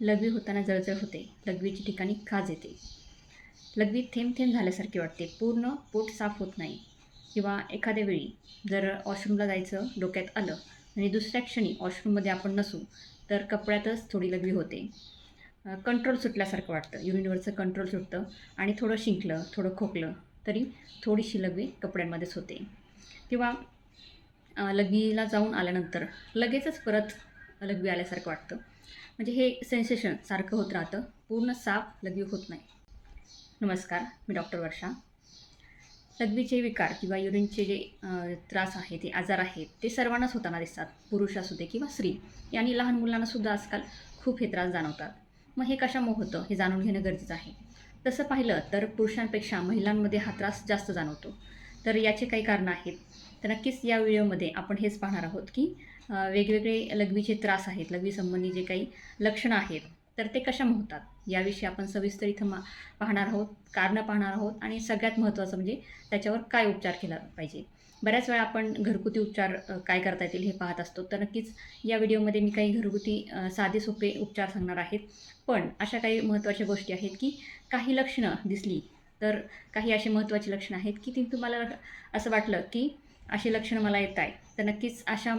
लघवी होताना जळजळ होते. लघवीची ठिकाणी खाज येते. लघवी थेंब थेंब झाल्यासारखी वाटते. पूर्ण पोट साफ होत नाही. किंवा एखाद्या वेळी जर वॉशरूमला जायचं डोक्यात आलं आणि दुसऱ्या क्षणी वॉशरूममध्ये आपण नसू तर कपड्यातच थोडी लघवी होते. कंट्रोल सुटल्यासारखं वाटतं. युनिटवरचं कंट्रोल सुटतं आणि थोडं शिंकलं थोडं खोकलं तरी थोडीशी लघवी कपड्यांमध्येच होते. किंवा लघवीला जाऊन आल्यानंतर लगेचच परत लघवी आल्यासारखं वाटतं. म्हणजे हे सेन्सेशन सारखं होत राहतं. पूर्ण साफ लघवी होत नाही. नमस्कार मी डॉक्टर वर्षा. लघवीचे विकार किंवा युरिनचे जे त्रास आहे ते आजार आहेत ते सर्वांनाच होताना दिसतात. पुरुष असू दे किंवा स्त्री. यांनी लहान मुलांनासुद्धा आजकाल खूप हे त्रास जाणवतात. मग हे कशामुळे होतं? हे जाणून घेणं गरजेचं आहे. तसं पाहिलं तर पुरुषांपेक्षा महिलांमध्ये हा त्रास जास्त जाणवतो. तर याचे काही कारणं आहेत. तर नक्कीच या व्हिडिओमध्ये आपण हेच पाहणार आहोत की वेगवेगळे लघवीचे त्रास आहेत लघवीसंबंधी जे काही लक्षणं आहेत तर ते कशामुळे होतात? याविषयी आपण सविस्तर इथं मा पाहणार आहोत कारणं पाहणार आहोत आणि सगळ्यात महत्त्वाचं म्हणजे त्याच्यावर काय उपचार केला पाहिजे. बऱ्याच वेळा आपण घरगुती उपचार काय करता येतील हे पाहत असतो तर नक्कीच या व्हिडिओमध्ये मी काही घरगुती साधे सोपे उपचार सांगणार आहेत. पण अशा काही महत्त्वाच्या गोष्टी आहेत की काही लक्षणं दिसली तर काही अशी महत्त्वाची लक्षणं आहेत की ती तुम्हाला असं वाटलं की अशी लक्षणं मला येत आहे तर नक्कीच अशा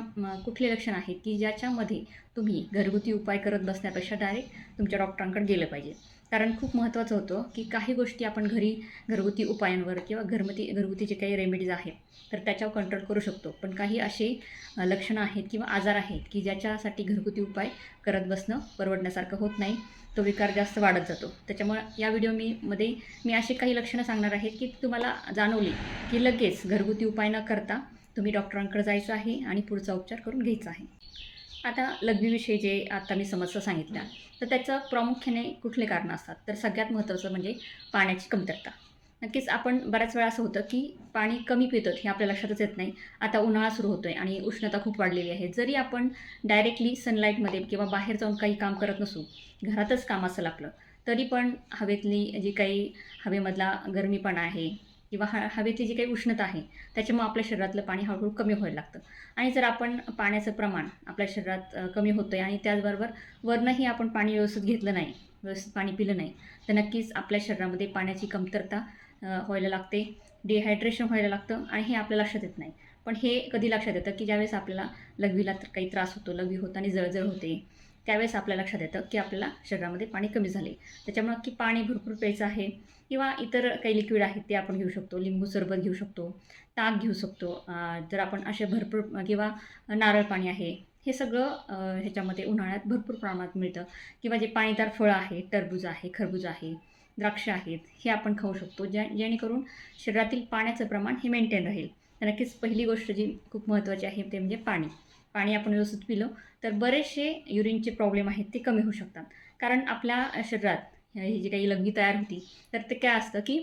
कुठले लक्षण लक्षणं आहेत की ज्याच्यामध्ये तुम्ही घरगुती उपाय करत बसण्यापेक्षा डायरेक्ट तुमच्या डॉक्टरांकडे गेलं पाहिजे. कारण खूप महत्त्वाचं होतं की काही गोष्टी आपण घरी घरगुती उपायांवर किंवा घरगुती घरगुती जे काही रेमेडीज आहेत तर त्याच्यावर कंट्रोल करू शकतो. पण काही असे लक्षणं आहेत किंवा आजार आहेत की ज्याच्यासाठी घरगुती उपाय करत बसणं परवडण्यासारखं होत नाही तो विकार जास्त वाढत जातो. त्याच्यामुळे या व्हिडिओ मी मध्ये मी अशी काही लक्षणं सांगणार आहेत की तुम्हाला जाणवली की लगेच घरगुती उपाय न करता तुम्ही डॉक्टरांकडे जायचं आहे आणि पुढचा उपचार करून घ्यायचा आहे. आता लघवीविषयी जे आता मी समस्या सांगितल्या तर त्याचं प्रामुख्याने कुठले कारणं असतात? तर सगळ्यात महत्त्वाचं म्हणजे पाण्याची कमतरता. नक्कीच आपण बऱ्याच वेळा असं होतं की पाणी कमी पितो हे आपल्या लक्षातच येत नाही. आता उन्हाळा सुरू होतो आहे आणि उष्णता खूप वाढलेली आहे. जरी आपण डायरेक्टली सनलाईटमध्ये किंवा बाहेर जाऊन काही काम करत नसू घरातच काम असेल आपलं तरी पण हवेतली जी काही हवेमधला गरमीपणा आहे किंवा ह हवेतली जी काही उष्णता आहे त्याच्यामुळे आपल्या शरीरातलं पाणी हळूहळू कमी व्हायला लागतं. आणि जर आपण पाण्याचं प्रमाण आपल्या शरीरात कमी होतं आहे आणि त्याचबरोबर वरनंही आपण पाणी व्यवस्थित घेतलं नाही व्यवस्थित पाणी पिलं नाही तर नक्कीच आपल्या शरीरामध्ये पाण्याची कमतरता व्हायला लागते डिहायड्रेशन व्हायला लागतं आणि हे आपल्या लक्षात येत नाही. पण हे कधी लक्षात येतं की ज्यावेळेस आपल्याला लघवीला तर काही त्रास होतो लघवी होताना जळजळ होते त्यावेळेस आपल्या लक्षात येतं की आपल्याला शरीरामध्ये पाणी कमी झाले त्याच्यामुळं की पाणी भरपूर प्यायचं आहे किंवा इतर काही लिक्विड आहेत ते आपण घेऊ शकतो लिंबू सरबत घेऊ शकतो ताक घेऊ शकतो. जर आपण असे भरपूर किंवा नारळ पाणी आहे हे सगळं ह्याच्यामध्ये उन्हाळ्यात भरपूर प्रमाणात मिळतं. किंवा जे पाणीदार फळं आहे टरबूज आहे खरबूज आहे द्राक्ष आहेत हे आपण खाऊ शकतो. ज्या जेणेकरून शरीरातील पाण्याचं प्रमाण हे मेंटेन राहील. तर नक्कीच पहिली गोष्ट जी खूप महत्त्वाची आहे ते म्हणजे पाणी. पाणी आपण व्यवस्थित पिलं तर बरेचसे युरिनचे प्रॉब्लेम आहेत ते कमी होऊ शकतात. कारण आपल्या शरीरात ही जी काही लघवी तयार होती तर ते काय असतं की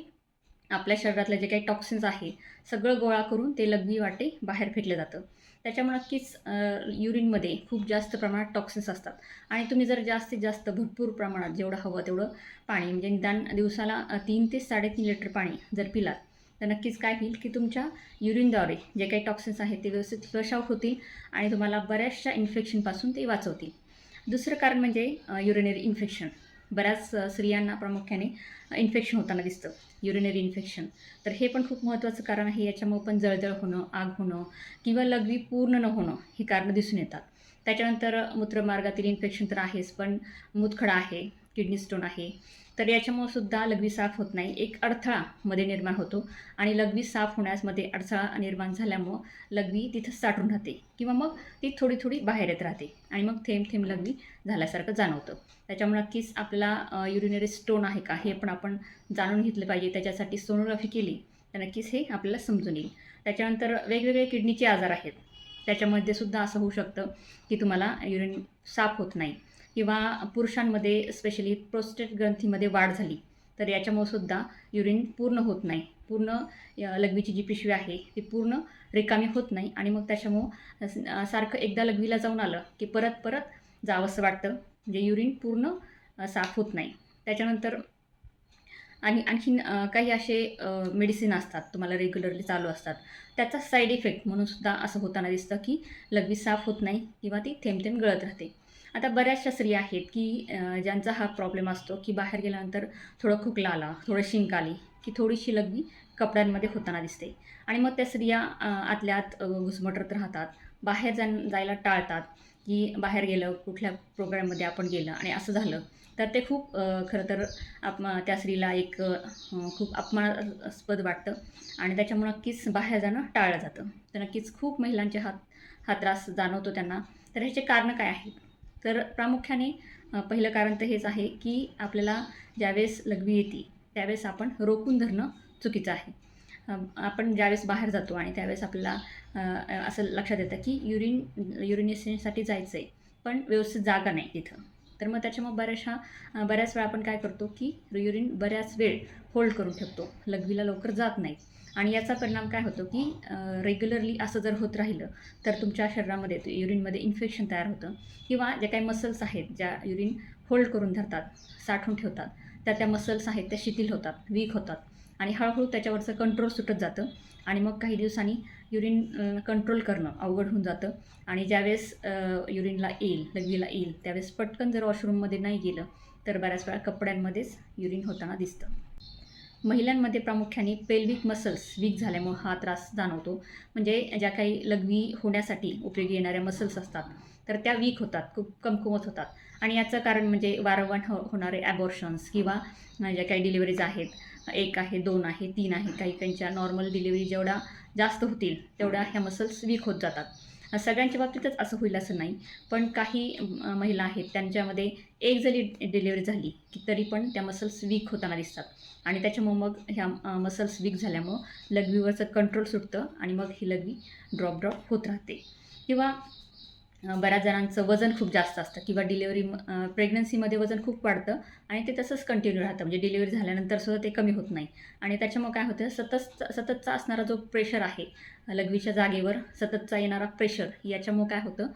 आपल्या शरीरातलं जे काही टॉक्सिन्स आहे सगळं गोळा करून ते लघवी वाटे बाहेर फेकलं जातं. त्याच्यामुळे नक्कीच युरिनमध्ये खूप जास्त प्रमाणात टॉक्सिन्स असतात. आणि तुम्ही जर जास्तीत जास्त भरपूर प्रमाणात जेवढं हवं तेवढं पाणी म्हणजे निदान दिवसाला तीन ते साडेतीन लिटर पाणी जर पिलात तर नक्कीच काय होईल की तुमच्या युरिनद्वारे जे काही टॉक्सिन्स आहेत ते व्यवस्थित फ्लश आउट होतील आणि तुम्हाला बऱ्याचशा इन्फेक्शनपासून ते वाचवतील. दुसरं कारण म्हणजे युरिनरी इन्फेक्शन बऱ्याच स्त्रियांना प्रामुख्याने इन्फेक्शन होताना दिसतं युरिनरी इन्फेक्शन तर हे पण खूप महत्त्वाचं कारण आहे याच्यामुळे पण जळजळ होणं आग होणं किंवा लघवी पूर्ण न होणं ही कारणं दिसून येतात. त्याच्यानंतर मूत्रमार्गातील इन्फेक्शन तर आहेच पण मूतखडा आहे किडनी स्टोन आहे तर याच्यामुळे सुद्धा लघवी साफ होत नाही. एक अडथळा मध्ये निर्माण होतो आणि लघवी साफ होण्यासमध्ये अडथळा निर्माण झाल्यामुळं लघवी तिथं साठून राहते किंवा मग ती थोडी थोडी बाहेर येत राहते आणि मग थेंब थेंब लघवी झाल्यासारखं जाणवतं. त्याच्यामुळे नक्कीच आपला युरिनरी स्टोन आहे का हे पण आपण जाणून घेतलं पाहिजे. त्याच्यासाठी सोनोग्राफी केली तर नक्कीच हे आपल्याला समजून येईल. त्याच्यानंतर वेगवेगळे किडनीचे आजार आहेत. त्याच्यामध्ये सुद्धा असं होऊ शकतं की तुम्हाला युरिन साफ होत नाही. किंवा पुरुषांमध्ये स्पेशली प्रोस्टेट ग्रंथीमध्ये वाढ झाली तर याच्यामुळे सुद्धा युरिन पूर्ण होत नाही. पूर्ण लघवीची जी पिशवी आहे ती पूर्ण रिकामी होत नाही आणि मग त्याच्यामुळं सारखं एकदा लघवीला जाऊन आलं की परत परत जावंसं वाटतं. म्हणजे युरिन पूर्ण साफ होत नाही. त्याच्यानंतर आणि आणखीन काही असे मेडिसिन असतात तुम्हाला रेग्युलरली चालू असतात. त्याचा साईड इफेक्ट म्हणून सुद्धा असं होताना दिसतं की लघवी साफ होत नाही किंवा ती थेंब थेंब गळत राहते. आता बऱ्याचशा स्त्रिया आहेत की ज्यांचा हा प्रॉब्लेम असतो की बाहेर गेल्यानंतर थोडं खोकला आला थोडं शिंक आली की थोडीशी लघवी कपड्यांमध्ये होताना दिसते. आणि मग त्या स्त्रिया आतल्या आत घुसमटत राहतात. बाहेर जा जायला टाळतात की बाहेर गेलं कुठल्या प्रोग्राममध्ये आपण गेलं आणि असं झालं तर ते खूप खरं तर आप त्या स्त्रीला एक खूप अपमानास्पद वाटतं आणि त्याच्यामुळं नक्कीच बाहेर जाणं टाळलं जातं. तर नक्कीच खूप महिलांचे हात हा त्रास जाणवतो त्यांना. तर ह्याचे कारणं काय आहेत? तर प्रामुख्याने पहिलं कारण तर हेच आहे की आपल्याला ज्यावेळेस लघवी येते त्यावेळेस आपण रोखून धरणं चुकीचं आहे. आपण ज्यावेळेस बाहेर जातो आणि त्यावेळेस आपल्याला असं लक्षात येतं की युरिन युरिनेशनसाठी जायचं आहे पण व्यवस्थित जागा नाही तिथं. तर मग त्याच्यामुळे बऱ्याचशा बऱ्याच वेळा आपण काय करतो की युरिन बऱ्याच वेळ होल्ड करून ठेवतो. लघवीला लवकर जात नाही. आणि याचा परिणाम काय होतो की रेग्युलरली असं जर होत राहिलं तर तुमच्या शरीरामध्ये युरिनमध्ये इन्फेक्शन तयार होतं. किंवा ज्या काही मसल्स आहेत ज्या युरिन होल्ड करून धरतात साठवून ठेवतात त्या त्या मसल्स आहेत त्या शिथिल होतात वीक होतात. आणि हळूहळू त्याच्यावरचं कंट्रोल सुटत जातं. आणि मग काही दिवसांनी युरिन कंट्रोल करणं अवघड होऊन जातं. आणि ज्यावेळेस युरिनला येईल लघवीला येईल त्यावेळेस पटकन जर वॉशरूममध्ये नाही गेलं तर बऱ्याच वेळा कपड्यांमध्येच युरिन होताना दिसतं. महिलांमध्ये प्रामुख्याने पेल्विक मसल्स वीक झाल्यामुळे हा त्रास जाणवतो. म्हणजे ज्या काही लघवी होण्यासाठी उपयोगी येणाऱ्या मसल्स असतात तर त्या वीक होतात खूप कमकुवत होतात. आणि याचं कारण म्हणजे वारंवार हो होणारे ॲबॉर्शन्स किंवा ज्या काही डिलिव्हरीज आहेत एक आहे दोन आहे तीन आहे काही काहींच्या नॉर्मल डिलिव्हरी जेवढ्या जास्त होतील तेवढ्या ह्या मसल्स वीक होत जातात. सगळ्यांच्या बाबतीतच असं होईल असं नाही. पण काही महिला आहेत त्यांच्यामध्ये एक जरी डिलिव्हरी झाली की तरी पण त्या मसल्स वीक होताना दिसतात. आणि त्याच्यामुळं मग ह्या मसल्स वीक झाल्यामुळं लघवीवरचं कंट्रोल सुटतं आणि मग ही लघवी ड्रॉप ड्रॉप होत राहते. किंवा बऱ्याच जणांचं वजन खूप जास्त असतं किंवा डिलिव्हरी प्रेग्नन्सीमध्ये वजन खूप वाढतं आणि ते तसंच कंटिन्यू राहतं. म्हणजे डिलिव्हरी झाल्यानंतर सुद्धा ते कमी होत नाही. आणि त्याच्यामुळे काय होतं सतत सततचा असणारा जो प्रेशर आहे लघवीच्या जागेवर सततचा येणारा प्रेशर याच्यामुळं काय होतं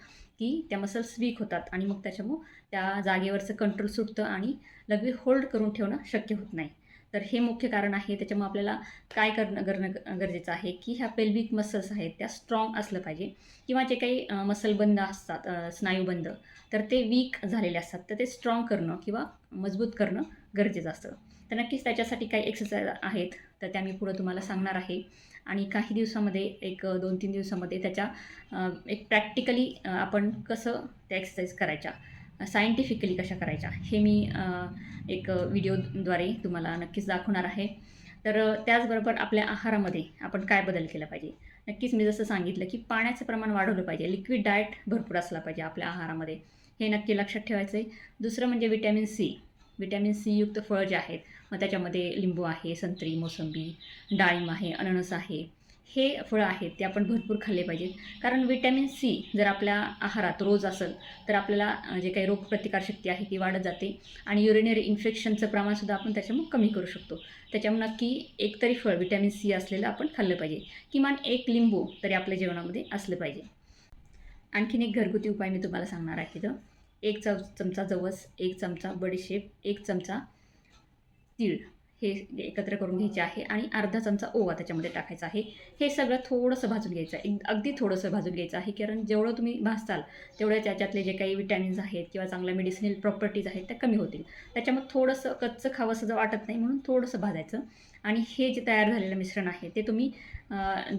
की त्या मसल्स वीक होतात आणि मग त्याच्यामुळं त्या जागेवरचं कंट्रोल सुटतं आणि लघवी होल्ड करून ठेवणं शक्य होत नाही. तर हे मुख्य कारण आहे. त्याच्यामुळे आपल्याला काय करणं करणं गरजेचं आहे की ह्या पेल्विक मसल्स आहेत त्या स्ट्रॉंग असलं पाहिजे. किंवा जे काही मसल बंद असतात अ, स्नायूबंद तर ते वीक झालेले असतात. तर ते स्ट्रॉंग करणं किंवा मजबूत करणं गरजेचं असतं. तर नक्कीच त्याच्यासाठी काही एक्सरसाइज आहेत तर त्या मी पुढं तुम्हाला सांगणार आहे. आणि काही दिवसामध्ये एक दोन तीन दिवसामध्ये त्याच्या एक प्रॅक्टिकली आपण कसं त्या एक्सरसाइज करायच्या. सायंटिफिकली कशा करायच्या हे मी एक व्हिडिओद्वारे तुम्हाला नक्कीच दाखवणार आहे. तर त्याचबरोबर आपल्या आहारामध्ये आपण काय बदल केला पाहिजे? नक्कीच मी जसं सांगितलं की पाण्याचं प्रमाण वाढवलं पाहिजे लिक्विड डाएट भरपूर असला पाहिजे आपल्या आहारामध्ये. हे नक्की लक्षात ठेवायचं आहे दुसरं म्हणजे विटॅमिन सी. विटॅमिन सी युक्त फळं जे आहेत मग त्याच्यामध्ये लिंबू आहे संत्री मोसंबी डाळिंब आहे अननस आहे हे फळं आहेत ते आपण भरपूर खाल्ले पाहिजेत. कारण विटॅमिन सी जर आपल्या आहारात रोज असेल तर आपल्याला जे काही रोगप्रतिकारशक्ती आहे ती वाढत जाते आणि युरिनरी इन्फेक्शनचं प्रमाणसुद्धा आपण त्याच्यामुळे कमी करू शकतो. त्याच्यामुळे नक्की एक तरी फळ विटॅमिन सी असलेलं आपण खाल्लं पाहिजे. किमान एक लिंबू तरी आपल्या जेवणामध्ये असलं पाहिजे. आणखीन एक घरगुती उपाय मी तुम्हाला सांगणार आहे तिथं. एक चमचा जवस एक चमचा बडीशेप एक चमचा तीळ. हे एकत्र करून घ्यायचे आहे आणि अर्धा चमचा ओवा त्याच्यामध्ये टाकायचा आहे. हे सगळं थोडंसं भाजून घ्यायचं आहे. एक अगदी थोडंसं भाजून घ्यायचं आहे. कारण जेवढं तुम्ही भाजताल तेवढ्या त्याच्यातले जे काही विटॅमिन्स आहेत किंवा चांगल्या मेडिसिनल प्रॉपर्टीज आहेत त्या कमी होतील. त्याच्यामध्ये थोडंसं कच्चं खावंसं जर वाटत नाही म्हणून थोडंसं भाजायचं. आणि हे जे तयार झालेलं मिश्रण आहे ते तुम्ही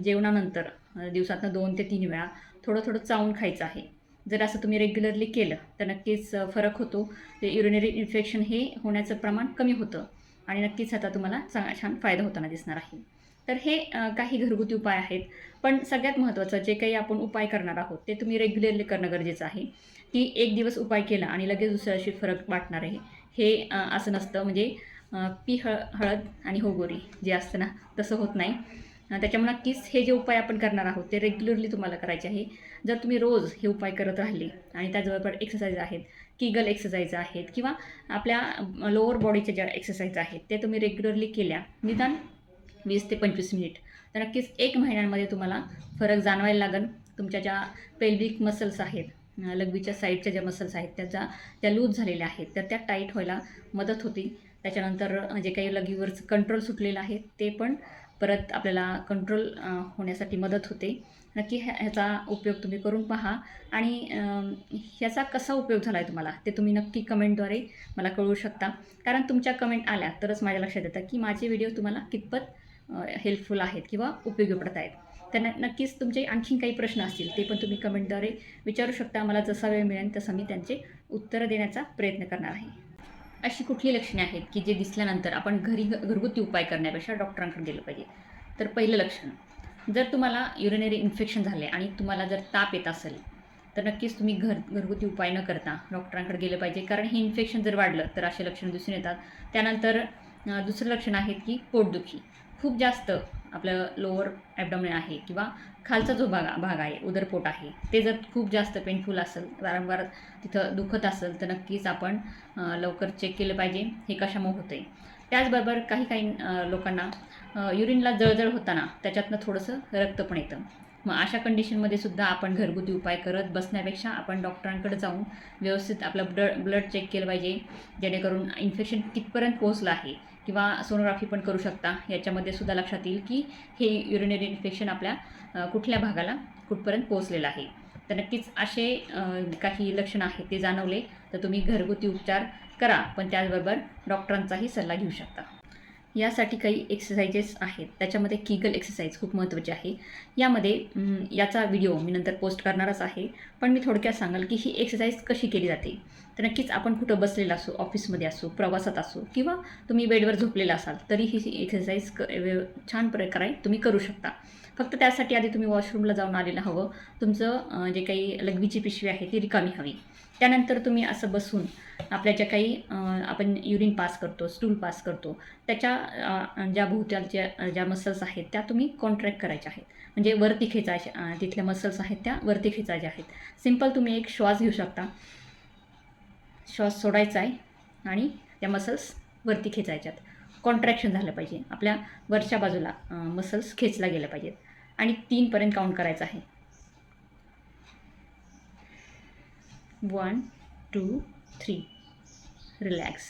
जेवणानंतर दिवसातनं दोन ते तीन वेळा थोडं थोडं चावून खायचं आहे. जर असं तुम्ही रेग्युलरली केलं तर नक्कीच फरक होतो. ते युरिनरी इन्फेक्शन हे होण्याचं प्रमाण कमी होतं. आणि नक्कीच आता तुम्हाला चांगला छान फायदा होताना दिसणार आहे. तर हे काही घरगुती उपाय आहेत. पण सगळ्यात महत्त्वाचं जे काही आपण उपाय करणार आहोत ते तुम्ही रेग्युलरली करणं गरजेचं आहे. की एक दिवस उपाय केला आणि लगेच दुसऱ्या दिवशी फरक वाटणार आहे. हे असं नसतं. म्हणजे पी हळ हळद आणि होगोरी जे असतं ना तसं होत नाही. त्याच्यामुळे नक्कीच हे जे उपाय आपण करणार आहोत ते रेग्युलरली तुम्हाला करायचे आहे. जर तुम्ही रोज हे उपाय करत राहिले आणि त्याचबरोबर एक्सरसाइज आहेत किगल एक्सरसाइज आहेत किंवा आपल्या लोअर बॉडीच्या ज्या एक्सरसाइज आहेत ते तुम्ही रेग्युलरली केल्या निदान वीस ते पंचवीस मिनिट तर नक्कीच एक महिन्यांमध्ये तुम्हाला फरक जाणवायला लागेल. तुमच्या ज्या पेल्विक मसल्स आहेत लघवीच्या साईडच्या ज्या मसल्स आहेत त्याच्या त्या लूज झालेल्या आहेत तर त्या टाईट व्हायला मदत होती. त्याच्यानंतर जे काही लघवीवरचं कंट्रोल सुटलेलं आहे ते पण परत आपल्याला कंट्रोल होण्यासाठी मदत होते. नक्की ह्या ह्याचा उपयोग तुम्ही करून पहा. आणि ह्याचा कसा उपयोग झाला आहे तुम्हाला? ते तुम्ही नक्की कमेंटद्वारे मला कळवू शकता. कारण तुमच्या कमेंट आल्या तरच माझ्या लक्षात येतं की माझे व्हिडिओ तुम्हाला कितपत हेल्पफुल आहेत किंवा उपयोगी पडत आहेत. त्यांना नक्कीच तुमचे आणखीन काही प्रश्न असतील ते पण तुम्ही कमेंटद्वारे विचारू शकता. मला जसा वेळ मिळेल तसं मी त्यांचे उत्तरं देण्याचा प्रयत्न करणार आहे. अशी कुठली लक्षणे आहेत की जे दिसल्यानंतर आपण घरी घरगुती उपाय करण्यापेक्षा डॉक्टरांकडे गेलं पाहिजे? तर पहिलं लक्षण जर तुम्हाला युरिनरी इन्फेक्शन झाले आणि तुम्हाला जर ताप येत असेल तर नक्कीच तुम्ही घर घरगुती उपाय न करता डॉक्टरांकडे गेलं पाहिजे. कारण हे इन्फेक्शन जर वाढलं तर असे लक्षणं दिसून येतात. त्यानंतर दुसरं लक्षण आहेत की पोटदुखी. खूप जास्त आपलं लोअर ॲबडॉमिन आहे किंवा खालचा जो भाग भाग आहे उदरपोट आहे ते जर खूप जास्त पेनफुल असेल वारंवार तिथं दुखत असेल तर नक्कीच आपण लवकर चेक केलं पाहिजे. हे कशामुळे होते त्याचबरोबर काही काही लोकांना युरिनला जळजळ होताना त्याच्यातनं थोडंसं रक्त पण येतं. मग अशा कंडिशनमध्ये सुद्धा आपण घरगुती उपाय करत बसण्यापेक्षा आपण डॉक्टरांकडे जाऊन व्यवस्थित आपलं ब्लड ब्लड चेक केलं पाहिजे. जेणेकरून इन्फेक्शन कितपर्यंत पोहोचलं आहे. किंवा सोनोग्राफी पण करू शकता. याच्यामध्ये सुद्धा लक्षात येईल की हे युरिनरी इन्फेक्शन आपल्या कुठल्या भागाला कुठपर्यंत पोहोचलेलं आहे. तर नक्कीच असे काही लक्षणं आहेत ते जाणवले तर तुम्ही घरगुती उपचार करा. पण त्याचबरोबर डॉक्टरांचाही सल्ला घेऊ शकता. यासाठी काही एक्सरसाइजेस आहेत. त्याच्यामध्ये किगल एक्सरसाइज खूप महत्त्वाची आहे. यामध्ये याचा व्हिडिओ मी नंतर पोस्ट करणारच आहे. पण मी थोडक्यात सांगाल की ही एक्सरसाइज कशी केली जाते? तर नक्कीच आपण कुठं बसलेला असो ऑफिसमध्ये असो प्रवासात असो किंवा तुम्ही बेडवर झोपलेला असाल तरी ही एक्सरसाइज क छान प्रकारे तुम्ही करू शकता. फक्त त्यासाठी आधी तुम्ही वॉशरूमला जाऊन आलेलं हवं. तुमचं जे काही लघवीची पिशवी आहे ती रिकामी हवी. त्यानंतर तुम्ही असं बसून आपल्या ज्या काही आपण युरिन पास करतो स्टूल पास करतो त्याच्या ज्या भोवतालच्या ज्या मसल्स आहेत त्या तुम्ही कॉन्ट्रॅक्ट करायच्या आहेत. म्हणजे वरती खेचायच्या तिथल्या मसल्स आहेत त्या वरती खेचायच्या आहेत. सिंपल तुम्ही एक श्वास घेऊ शकता. श्वास सोडायचा आहे आणि त्या मसल्स वरती खेचायच्यात. कॉन्ट्रॅक्शन झालं पाहिजे. आपल्या वरच्या बाजूला मसल्स खेचला गेल्या पाहिजेत. आणि तीनपर्यंत काउंट करायचं आहे. वन टू थ्री रिलॅक्स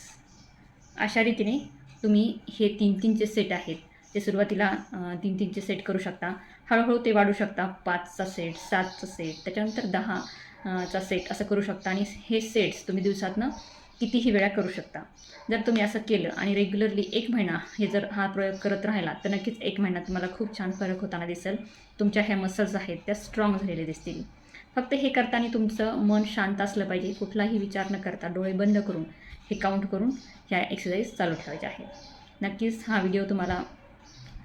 अशा रीतीने तुम्ही हे तीन तीनचे सेट आहेत. ते सुरुवातीला तीन तीनचे सेट करू शकता. हळूहळू ते वाढू शकता. पाचचा सेट सातचा सेट त्याच्यानंतर दहा. चा सेट असं करू शकता. आणि हे सेट्स तुम्ही दिवसातनं कितीही वेळा करू शकता. जर तुम्ही असं केलं आणि रेग्युलरली एक महिना हे जर हा प्रयोग करत राहिला तर नक्कीच एक महिना तुम्हाला खूप छान फरक होताना दिसेल. तुमच्या ह्या मसल्स आहेत त्या स्ट्रॉंग झालेले दिसतील. फक्त हे करताना तुमचं मन शांत असलं पाहिजे. कुठलाही विचार न करता डोळे बंद करून हे काउंट करून ह्या एक्सरसाइज चालू ठेवायच्या आहेत नक्कीच हा व्हिडिओ तुम्हाला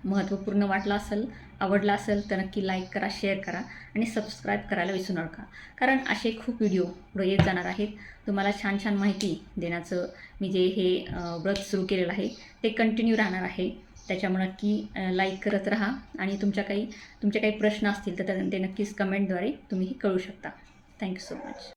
महत्त्वपूर्ण वाटला असेल आवडला असेल तर नक्की लाईक करा शेअर करा आणि सबस्क्राईब करायला विसरू नका. कारण असे खूप व्हिडिओ पुढे येत जाणार आहेत. तुम्हाला छान छान माहिती देण्याचं मी जे हे व्रत सुरू केलेलं आहे ते कंटिन्यू राहणार आहे. त्याच्यामुळे नक्की लाईक करत राहा आणि तुमच्या काही तुमचे काही प्रश्न असतील तर त्या- ते नक्कीच कमेंटद्वारे तुम्ही कळू शकता. Thank you so much